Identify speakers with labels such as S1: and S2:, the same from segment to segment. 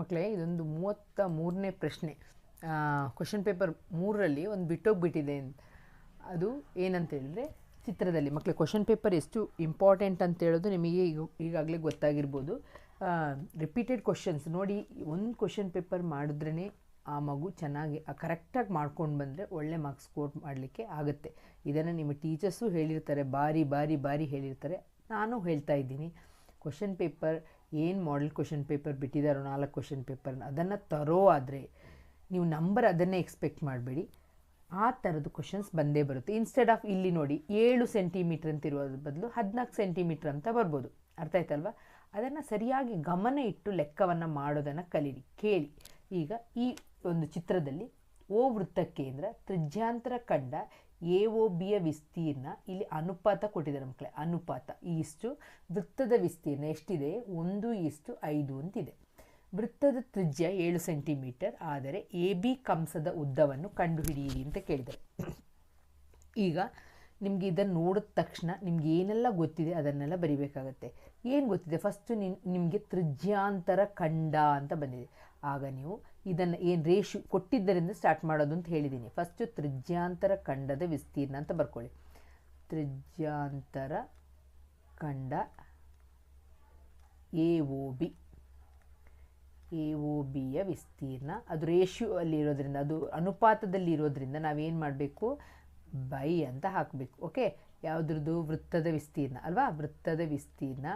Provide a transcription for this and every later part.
S1: ಮಕ್ಕಳೇ ಇದೊಂದು ಮೂವತ್ತ ಮೂರನೇ ಪ್ರಶ್ನೆ. ಕ್ವಶನ್ ಪೇಪರ್ ಮೂರರಲ್ಲಿ ಒಂದು ಬಿಟ್ಟೋಗಿಬಿಟ್ಟಿದೆ. ಅಂತ ಅದು ಏನಂತ ಹೇಳಿದ್ರೆ, ಚಿತ್ರದಲ್ಲಿ. ಮಕ್ಕಳೇ ಕ್ವಶನ್ ಪೇಪರ್ ಎಷ್ಟು ಇಂಪಾರ್ಟೆಂಟ್ ಅಂತ ಹೇಳೋದು ನಿಮಗೆ ಈಗ ಈಗಾಗಲೇ ಗೊತ್ತಾಗಿರ್ಬೋದು. ರಿಪೀಟೆಡ್ ಕ್ವಶನ್ಸ್ ನೋಡಿ, ಒಂದು ಕ್ವಶನ್ ಪೇಪರ್ ಮಾಡಿದ್ರೇ ಆ ಮಗು ಚೆನ್ನಾಗಿ ಕರೆಕ್ಟಾಗಿ ಮಾಡ್ಕೊಂಡು ಬಂದರೆ ಒಳ್ಳೆ ಮಾರ್ಕ್ಸ್ ಸ್ಕೋರ್ ಮಾಡಲಿಕ್ಕೆ ಆಗುತ್ತೆ. ಇದನ್ನು ನಿಮ್ಮ ಟೀಚರ್ಸು ಹೇಳಿರ್ತಾರೆ, ಬಾರಿ ಬಾರಿ ಬಾರಿ ಹೇಳಿರ್ತಾರೆ. ನಾನು ಹೇಳ್ತಾ ಇದ್ದೀನಿ ಕ್ವಶನ್ ಪೇಪರ್ ಏನು ಮಾಡೆಲ್ ಕ್ವಶನ್ ಪೇಪರ್ ಬಿಟ್ಟಿದ್ದಾರೋ ನಾಲ್ಕು ಕ್ವಶನ್ ಪೇಪರ್ನ ಅದನ್ನು ತರೋ ಆದರೆ ನೀವು ನಂಬರ್ ಅದನ್ನೇ ಎಕ್ಸ್ಪೆಕ್ಟ್ ಮಾಡಬೇಡಿ. ಆ ಥರದ್ದು ಕ್ವಶನ್ಸ್ ಬಂದೇ ಬರುತ್ತೆ. ಇನ್ಸ್ಟೆಡ್ ಆಫ್ ಇಲ್ಲಿ ನೋಡಿ ಏಳು ಸೆಂಟಿಮೀಟ್ರ್ ಅಂತ ಇರೋದ್ರ ಬದಲು ಹದಿನಾಲ್ಕು ಸೆಂಟಿಮೀಟ್ರ್ ಅಂತ ಬರ್ಬೋದು. ಅರ್ಥ ಆಯ್ತಲ್ವ? ಅದನ್ನು ಸರಿಯಾಗಿ ಗಮನ ಇಟ್ಟು ಲೆಕ್ಕವನ್ನು ಮಾಡೋದನ್ನು ಕಲೀರಿ, ಕೇಳಿ. ಈಗ ಈ ಒಂದು ಚಿತ್ರದಲ್ಲಿ ಓ ವೃತ್ತ ಕೇಂದ್ರ ತ್ರಿಜ್ಯಾಂತರ ಕಂಡ ಎ ಒ ಬಿಯ ವಿಸ್ತೀರ್ಣ ಇಲ್ಲಿ ಅನುಪಾತ ಕೊಟ್ಟಿದ್ದಾರೆ ಮಕ್ಕಳೇ, ಅನುಪಾತ. ಇಷ್ಟು ವೃತ್ತದ ವಿಸ್ತೀರ್ಣ ಎಷ್ಟಿದೆ? ಒಂದು ಇಷ್ಟು ಐದು ಅಂತಿದೆ. ವೃತ್ತದ ತ್ರಿಜ್ಯ ಏಳು ಸೆಂಟಿಮೀಟರ್, ಆದರೆ ಎ ಬಿ ಕಂಸದ ಉದ್ದವನ್ನು ಕಂಡುಹಿಡಿಯಿರಿ ಅಂತ ಕೇಳಿದ್ದಾರೆ. ಈಗ ನಿಮಗೆ ಇದನ್ನು ನೋಡಿದ ತಕ್ಷಣ ನಿಮ್ಗೆ ಏನೆಲ್ಲ ಗೊತ್ತಿದೆ ಅದನ್ನೆಲ್ಲ ಬರಿಬೇಕಾಗತ್ತೆ. ಏನು ಗೊತ್ತಿದೆ? ಫಸ್ಟು ನಿನ್ ನಿಮಗೆ ತ್ರಿಜ್ಯಾಂತರ ಖಂಡ ಅಂತ ಬಂದಿದೆ. ಆಗ ನೀವು ಇದನ್ನು ಏನು ರೇಷು ಕೊಟ್ಟಿದ್ದರಿಂದ ಸ್ಟಾರ್ಟ್ ಮಾಡೋದು ಅಂತ ಹೇಳಿದ್ದೀನಿ ಫಸ್ಟು ತ್ರಿಜ್ಯಾಂತರ ಖಂಡದ ವಿಸ್ತೀರ್ಣ ಅಂತ ಬರ್ಕೊಳ್ಳಿ. ತ್ರಿಜ್ಯಾಂತರ ಖಂಡ A O B A O ಬಿಯ ವಿಸ್ತೀರ್ಣ ಅದು ರೇಷ್ಯೂ ಅಲ್ಲಿ ಇರೋದ್ರಿಂದ, ಅದು ಅನುಪಾತದಲ್ಲಿ ಇರೋದ್ರಿಂದ ನಾವೇನು ಮಾಡಬೇಕು? ಬೈ ಅಂತ ಹಾಕಬೇಕು. ಓಕೆ ಯಾವುದ್ರದ್ದು? ವೃತ್ತದ ವಿಸ್ತೀರ್ಣ ಅಲ್ವಾ? ವೃತ್ತದ ವಿಸ್ತೀರ್ಣ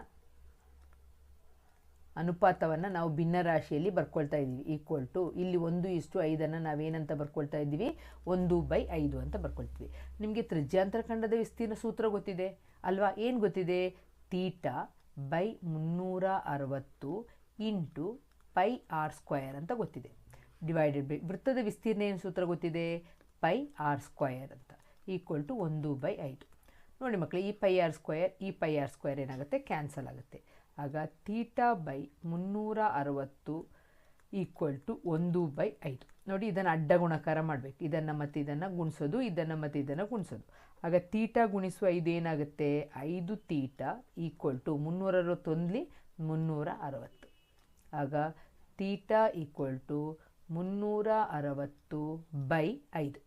S1: ಅನುಪಾತವನ್ನು ನಾವು ಭಿನ್ನರಾಶಿಯಲ್ಲಿ ಬರ್ಕೊಳ್ತಾ ಇದ್ದೀವಿ. ಈಕ್ವಲ್ ಟು ಇಲ್ಲಿ ಒಂದು ಇಷ್ಟು ಐದನ್ನು ನಾವೇನಂತ ಬರ್ಕೊಳ್ತಾ ಇದ್ದೀವಿ? ಒಂದು ಬೈ ಐದು ಅಂತ ಬರ್ಕೊಳ್ತೀವಿ. ನಿಮಗೆ ತ್ರಿಜ್ಯಾಂತರ ಖಂಡದ ವಿಸ್ತೀರ್ಣ ಸೂತ್ರ ಗೊತ್ತಿದೆ ಅಲ್ವಾ? ಏನು ಗೊತ್ತಿದೆ? ತೀಟಾ ಬೈ ಮುನ್ನೂರ ಅರವತ್ತು ಇಂಟು ಪೈ ಆರ್ ಸ್ಕ್ವಯರ್ ಅಂತ ಗೊತ್ತಿದೆ. ಡಿವೈಡೆಡ್ ಬೈ ವೃತ್ತದ ವಿಸ್ತೀರ್ಣ ಏನು ಸೂತ್ರ ಗೊತ್ತಿದೆ? ಪೈ ಆರ್ ಸ್ಕ್ವಯರ್ ಅಂತ. ಈಕ್ವಲ್ ಟು ಒಂದು ಬೈ ಐದು. ನೋಡಿ ಮಕ್ಕಳು ಈ ಪೈ ಆರ್ ಸ್ಕ್ವಯರ್ ಈ ಪೈ ಆರ್ ಸ್ಕ್ವಯರ್ ಏನಾಗುತ್ತೆ? ಕ್ಯಾನ್ಸಲ್ ಆಗುತ್ತೆ. ಆಗ ತೀಟಾ ಬೈ ಮುನ್ನೂರ ಅರವತ್ತು ಈಕ್ವಲ್ ಟು ಒಂದು ಬೈ ಐದು. ನೋಡಿ, ಇದನ್ನು ಅಡ್ಡ ಗುಣಕಾರ ಮಾಡಬೇಕು. ಇದನ್ನು ಮತ್ತು ಇದನ್ನು ಗುಣಿಸೋದು, ಇದನ್ನು ಮತ್ತು ಇದನ್ನು ಗುಣಿಸೋದು. ಆಗ ತೀಟಾ ಗುಣಿಸುವ ಐದು ಏನಾಗುತ್ತೆ? ಐದು ತೀಟ ಈಕ್ವಲ್ ಟು ಮುನ್ನೂರ ಅರವತ್ತೊಂದಲಿ ಮುನ್ನೂರ ಅರವತ್ತು. ಆಗ ತೀಟ ಈಕ್ವಲ್ ಟು ಮುನ್ನೂರ ಅರವತ್ತು ಬೈ ಐದು.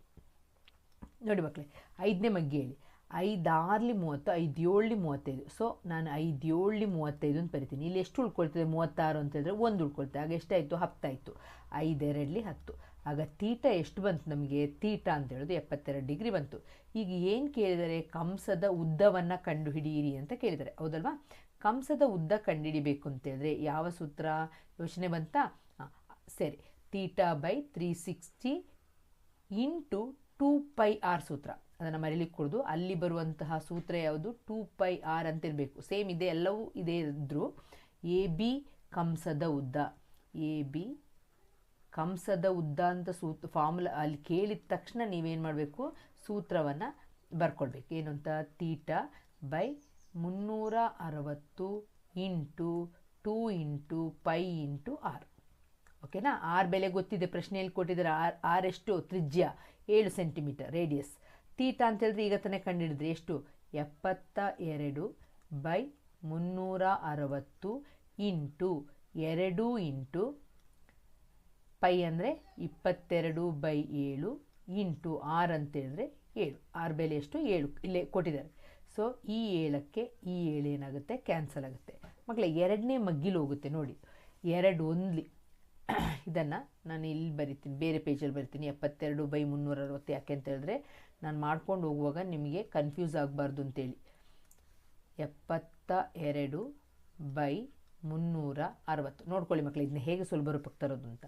S1: ನೋಡಿ ಮಕ್ಕಳೇ ಐದನೇ ಮಗ್ಗಿ ಹೇಳಿ. ಐದಾರ್ಲಿ ಮೂವತ್ತು ಐದು ಏಳಲಿ ಮೂವತ್ತೈದು. ಸೊ ನಾನು ಐದು ಏಳಲಿ ಮೂವತ್ತೈದು ಅಂತ ಬರಿತೀನಿ. ಇಲ್ಲಿ ಎಷ್ಟು ಉಳ್ಕೊಳ್ತದೆ? ಮೂವತ್ತಾರು ಅಂತ ಹೇಳಿದ್ರೆ ಒಂದು ಉಳ್ಕೊಳ್ತದೆ. ಆಗ ಎಷ್ಟಾಯಿತು? ಹತ್ತಾಯಿತು. ಐದೆರಡಲಿ ಹತ್ತು. ಆಗ ತೀಟ ಎಷ್ಟು ಬಂತು ನಮಗೆ? ತೀಟ ಅಂತ ಹೇಳೋದು ಎಪ್ಪತ್ತೆರಡು ಡಿಗ್ರಿ ಬಂತು. ಈಗ ಏನು ಕೇಳಿದರೆ? ಕಂಸದ ಉದ್ದವನ್ನು ಕಂಡುಹಿಡಿಯಿರಿ ಅಂತ ಕೇಳಿದ್ದಾರೆ ಹೌದಲ್ವಾ? ಕಂಸದ ಉದ್ದ ಕಂಡುಹಿಡಿಬೇಕು ಅಂತೇಳಿದ್ರೆ ಯಾವ ಸೂತ್ರ? ಯೋಚನೆ ಬಂತಾ? ಸರಿ. Theta by three sixty into two pi r ಸೂತ್ರ. ಅದನ್ನು ಮರಿಲಿಕ್ಕೆ ಕೊಡೋದು. ಅಲ್ಲಿ ಬರುವಂತಹ ಸೂತ್ರ ಯಾವುದು? ಟೂ ಪೈ ಆರ್ ಅಂತಿರಬೇಕು. ಸೇಮ್ ಇದೆ, ಎಲ್ಲವೂ ಇದೆ ಇದ್ದರೂ ಎ ಬಿ ಕಂಸದ ಉದ್ದ. ಎ ಬಿ ಕಂಸದ ಉದ್ದ ಅಂತ ಸೂತ್ರ ಫಾರ್ಮುಲಾ ಅಲ್ಲಿ ಕೇಳಿದ ತಕ್ಷಣ ನೀವೇನು ಮಾಡಬೇಕು? ಸೂತ್ರವನ್ನು ಬರ್ಕೊಳ್ಬೇಕು ಏನು ಅಂತ? ತೀಟ ಬೈ ಮುನ್ನೂರ ಅರವತ್ತು into two into pi into r. ಓಕೆನಾ? ಆರ್ ಬೆಲೆ ಗೊತ್ತಿದೆ. ಪ್ರಶ್ನೆಯಲ್ಲಿ ಕೊಟ್ಟಿದ್ದಾರೆ. ಆರ್ ಆರ್ ಎಷ್ಟು? ತ್ರಿಜ್ಯ ಏಳು ಸೆಂಟಿಮೀಟರ್, ರೇಡಿಯಸ್. ತೀಟ ಅಂತ ಹೇಳಿದ್ರೆ ಈಗ ತಾನೇ ಕಂಡುಹಿಡಿದ್ರೆ ಎಷ್ಟು? ಎಪ್ಪತ್ತ ಎರಡು ಬೈ ಮುನ್ನೂರ ಅರವತ್ತು ಇಂಟು ಎರಡು ಇಂಟು ಪೈ ಅಂದರೆ ಇಪ್ಪತ್ತೆರಡು ಬೈ ಏಳು ಇಂಟು ಆರ್ ಅಂತೇಳಿದ್ರೆ ಏಳು. ಆರು ಬೆಲೆ ಎಷ್ಟು? ಏಳು ಇಲ್ಲೇ ಕೊಟ್ಟಿದ್ದಾರೆ. ಸೊ ಈ ಏಳಕ್ಕೆ ಈ ಏಳು ಏನಾಗುತ್ತೆ? ಕ್ಯಾನ್ಸಲ್ ಆಗುತ್ತೆ. ಮಕ್ಕಳೇ ಎರಡನೇ ಮಗ್ಗಿಲು ಹೋಗುತ್ತೆ ನೋಡಿ. ಎರಡು ಒಂದ್ಲಿ. ಇದನ್ನು ನಾನು ಇಲ್ಲಿ ಬರಿತೀನಿ, ಬೇರೆ ಪೇಜಲ್ಲಿ ಬರಿತೀನಿ. ಎಪ್ಪತ್ತೆರಡು ಬೈ ಮುನ್ನೂರ ಅರವತ್ತು ಯಾಕೆ ಅಂತ ಹೇಳಿದ್ರೆ ನಾನು ಮಾಡ್ಕೊಂಡು ಹೋಗುವಾಗ ನಿಮಗೆ ಕನ್ಫ್ಯೂಸ್ ಆಗಬಾರ್ದು ಅಂತೇಳಿ. ಎಪ್ಪತ್ತ ಎರಡು ಬೈ ಮುನ್ನೂರ ಅರವತ್ತು. ನೋಡ್ಕೊಳ್ಳಿ ಮಕ್ಕಳು ಇದನ್ನ ಹೇಗೆ ಸುಲಭ ರೂಪಕ್ಕೆ ತರೋದು ಅಂತ.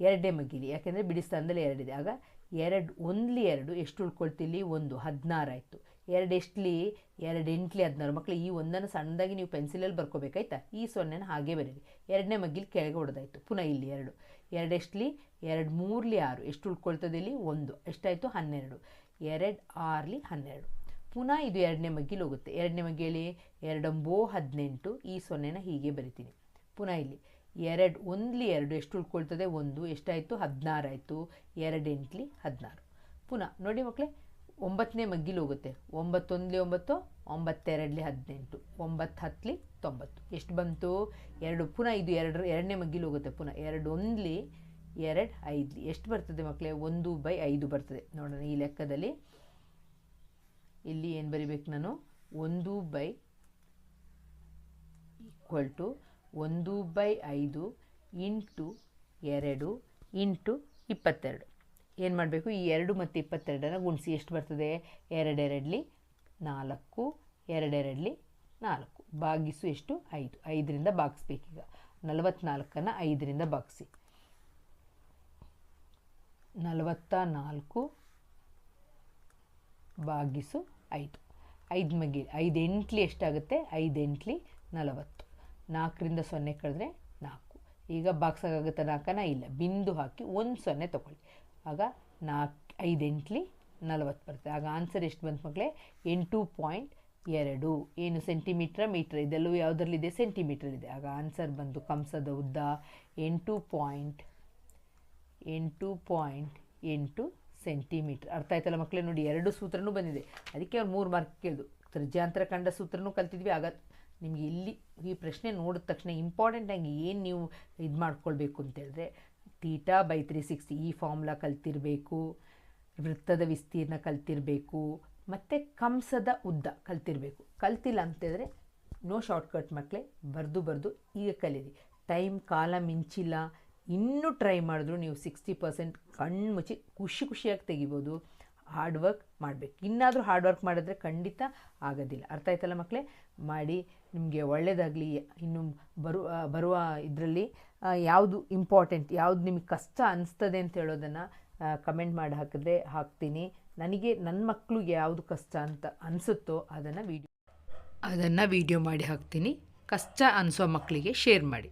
S1: ಎರಡೇ ಮಗ್ಗಿಲಿ, ಯಾಕೆಂದರೆ ಬಿಡಿಸ್ತಾನದಲ್ಲಿ ಎರಡಿದೆ. ಆಗ ಎರಡು, ಒಂದ್ಲಿ ಎರಡು, ಎಷ್ಟು ಉಳ್ಕೊಳ್ತಿಲ್ಲಿ ಒಂದು, ಹದಿನಾರು ಆಯಿತು. ಎರಡು ಎಷ್ಟಲಿ? ಎರಡು ಎಂಟ್ಲಿ ಹದಿನಾರು. ಮಕ್ಕಳು ಈ ಒಂದನ್ನು ಸಣ್ಣದಾಗಿ ನೀವು ಪೆನ್ಸಿಲಲ್ಲಿ ಬರ್ಕೋಬೇಕಾಯ್ತಾ ಈ ಸೊನ್ನೆನ ಹಾಗೆ ಬರೀರಿ. ಎರಡನೇ ಮಗ್ಗಿಲಿ ಕೆಳಗೆ ಹೊಡೆದಾಯ್ತು. ಪುನಃ ಇಲ್ಲಿ ಎರಡು. ಎರಡು ಎಷ್ಟ್ಲಿ? ಎರಡು ಮೂರ್ಲಿ ಆರು. ಎಷ್ಟು ಉಳ್ಕೊಳ್ತದೆ ಇಲ್ಲಿ? ಒಂದು. ಎಷ್ಟಾಯಿತು? ಹನ್ನೆರಡು. ಎರಡು ಆರ್ಲಿ ಹನ್ನೆರಡು. ಪುನಃ ಇದು ಎರಡನೇ ಮಗ್ಗಿಲಿ ಹೋಗುತ್ತೆ ಎರಡನೇ ಮಗ್ಗಿಯಲ್ಲಿ ಎರಡೊಂಬೋ ಹದಿನೆಂಟು. ಈ ಸೊನ್ನೆನ ಹೀಗೆ ಬರಿತೀನಿ. ಪುನಃ ಇಲ್ಲಿ ಎರಡು ಒಂದ್ಲಿ ಎರಡು ಎಷ್ಟು ಉಳ್ಕೊಳ್ತದೆ? ಒಂದು. ಎಷ್ಟಾಯಿತು? ಹದಿನಾರು ಆಯಿತು. ಎರಡು ಎಂಟ್ಲಿ ಹದಿನಾರು. ಪುನಃ ನೋಡಿ ಮಕ್ಕಳೇ ಒಂಬತ್ತನೇ ಮಗ್ಗಿಲಿ ಹೋಗುತ್ತೆ ಒಂಬತ್ತೊಂದ್ಲಿ ಒಂಬತ್ತು, ಒಂಬತ್ತೆರಡಲಿ ಹದಿನೆಂಟು. ಒಂಬತ್ತು ಹತ್ತಲಿ ತೊಂಬತ್ತು. ಎಷ್ಟು ಬಂತು? ಎರಡು. ಪುನಃ ಇದು ಎರಡು, ಎರಡನೇ ಮಗ್ಗಿಲಿ ಹೋಗುತ್ತೆ ಪುನಃ ಎರಡು ಒಂದ್ಲಿ ಎರಡು, ಐದು. ಎಷ್ಟು ಬರ್ತದೆ ಮಕ್ಕಳೇ? ಒಂದು ಬೈ ಐದು ಬರ್ತದೆ. ನೋಡೋಣ ಈ ಲೆಕ್ಕದಲ್ಲಿ. ಇಲ್ಲಿ ಏನು ಬರಿಬೇಕು ನಾನು? ಒಂದು ಬೈ ಈಕ್ವಲ್ ಟು ಒಂದು ಬೈ ಐದು ಇಂಟು ಎರಡು ಇಂಟು ಇಪ್ಪತ್ತೆರಡು. ಏನು ಮಾಡಬೇಕು? ಈ ಎರಡು ಮತ್ತು ಇಪ್ಪತ್ತೆರಡನ್ನು ಗುಣಿಸಿ ಎಷ್ಟು ಬರ್ತದೆ? ಎರಡೆರಡಲಿ ನಾಲ್ಕು ಎರಡೆರಡಲಿ ನಾಲ್ಕು. ಭಾಗಿಸು ಎಷ್ಟು? ಐದು. ಐದರಿಂದ ಭಾಗಿಸ್ಬೇಕೀಗ. ನಲವತ್ನಾಲ್ಕನ್ನು ಐದರಿಂದ ಭಾಗಿಸಿ. ನಲವತ್ತ ನಾಲ್ಕು ಭಾಗಿಸು ಐದು. ಐದು ಮಗಿ ಐದು ಎಂಟ್ಲಿ ಎಷ್ಟಾಗುತ್ತೆ? ಐದು ಎಂಟ್ಲಿ ನಲವತ್ತು. ನಾಲ್ಕರಿಂದ ಸೊನ್ನೆ ಕಳೆದ್ರೆ ನಾಲ್ಕು. ಈಗ ಬಾಕ್ಸಾಗುತ್ತೆ ನಾಲ್ಕನ? ಇಲ್ಲ. ಬಿಂದು ಹಾಕಿ ಒಂದು ಸೊನ್ನೆ ತೊಗೊಳ್ಳಿ. ಆಗ ನಾಲ್ಕು ಐದು ಎಂಟ್ಲಿ ನಲವತ್ತು ಬರುತ್ತೆ. ಆಗ ಆನ್ಸರ್ ಎಷ್ಟು ಬಂತು ಮಕ್ಕಳೇ? ಎಂಟು ಪಾಯಿಂಟ್ ಎರಡು. ಏನು ಸೆಂಟಿಮೀಟ್ರ ಮೀಟ್ರ್ ಇದೆಲ್ಲವೂ ಯಾವುದರಲ್ಲಿದೆ? ಸೆಂಟಿಮೀಟ್ರಲ್ಲಿದೆ ಆಗ ಆನ್ಸರ್ ಬಂದು ಕಂಸದ ಉದ್ದ ಎಂಟು ಪಾಯಿಂಟ್ ಎಂಟು ಪಾಯಿಂಟ್ ಎಂಟು ಸೆಂಟಿಮೀಟ್ರ್. ಅರ್ಥ ಆಯ್ತಲ್ಲ ಮಕ್ಕಳೇ? ನೋಡಿ, ಎರಡು ಸೂತ್ರನೂ ಬಂದಿದೆ. ಅದಕ್ಕೆ ಅವ್ರು ಮೂರು ಮಾರ್ಕ್ ಕೇಳಿದು. ತ್ರಿಜ್ಯಾಂತರ ಕಂಡ ಸೂತ್ರನೂ ಕಲ್ತಿದ್ವಿ. ಆಗ ನಿಮಗೆ ಇಲ್ಲಿ ಈ ಪ್ರಶ್ನೆ ನೋಡಿದ ತಕ್ಷಣ ಇಂಪಾರ್ಟೆಂಟ್ ಆಗಿ ಏನು ನೀವು ಇದು ಮಾಡ್ಕೊಳ್ಬೇಕು ಅಂತೇಳಿದ್ರೆ ತೀಟಾ ಬೈ ತ್ರೀ ಸಿಕ್ಸ್ಟಿ ಈ ಫಾರ್ಮುಲಾ ಕಲ್ತಿರಬೇಕು, ವೃತ್ತದ ವಿಸ್ತೀರ್ಣ ಕಲ್ತಿರಬೇಕು, ಮತ್ತು ಕಂಸದ ಉದ್ದ ಕಲ್ತಿರಬೇಕು. ಕಲ್ತಿಲ್ಲ ಅಂತೇಳಿದ್ರೆ ನೋ ಶಾರ್ಟ್ಕಟ್ ಮಕ್ಕಳೇ, ಬರೆದು ಬರೆದು ಈಗ ಕಲೀರಿ. ಟೈಮ್ ಕಾಲ ಮಿಂಚಿಲ್ಲ. ಇನ್ನೂ ಟ್ರೈ ಮಾಡಿದ್ರು ನೀವು ಸಿಕ್ಸ್ಟಿ ಪರ್ಸೆಂಟ್ ಕಣ್ಣು ಮುಚ್ಚಿ ಖುಷಿ ಖುಷಿಯಾಗಿ ತೆಗಿಬೋದು. ಹಾರ್ಡ್ ವರ್ಕ್ ಮಾಡಬೇಕು. ಇನ್ನಾದರೂ ಹಾರ್ಡ್ ವರ್ಕ್ ಮಾಡಿದ್ರೆ ಖಂಡಿತ ಆಗೋದಿಲ್ಲ. ಅರ್ಥ ಆಯ್ತಲ್ಲ ಮಕ್ಕಳೇ? ಮಾಡಿ, ನಿಮಗೆ ಒಳ್ಳೆಯದಾಗಲಿ ಇನ್ನು ಬರುವ ಬರುವ ಇದರಲ್ಲಿ ಯಾವುದು ಇಂಪಾರ್ಟೆಂಟ್ ಯಾವುದು ನಿಮಗೆ ಕಷ್ಟ ಅನಿಸ್ತದೆ ಅಂತ ಹೇಳೋದನ್ನು ಕಮೆಂಟ್ ಮಾಡಿ ಹಾಕಿದ್ರೆ ಹಾಕ್ತೀನಿ. ನನಗೆ ನನ್ನ ಮಕ್ಕಳಿಗೆ ಯಾವುದು ಕಷ್ಟ ಅಂತ ಅನಿಸುತ್ತೋ ಅದನ್ನು ವೀಡಿಯೋ ಅದನ್ನು ವೀಡಿಯೋ ಮಾಡಿ ಹಾಕ್ತೀನಿ. ಕಷ್ಟ ಅನಿಸೋ ಮಕ್ಕಳಿಗೆ ಶೇರ್ ಮಾಡಿ.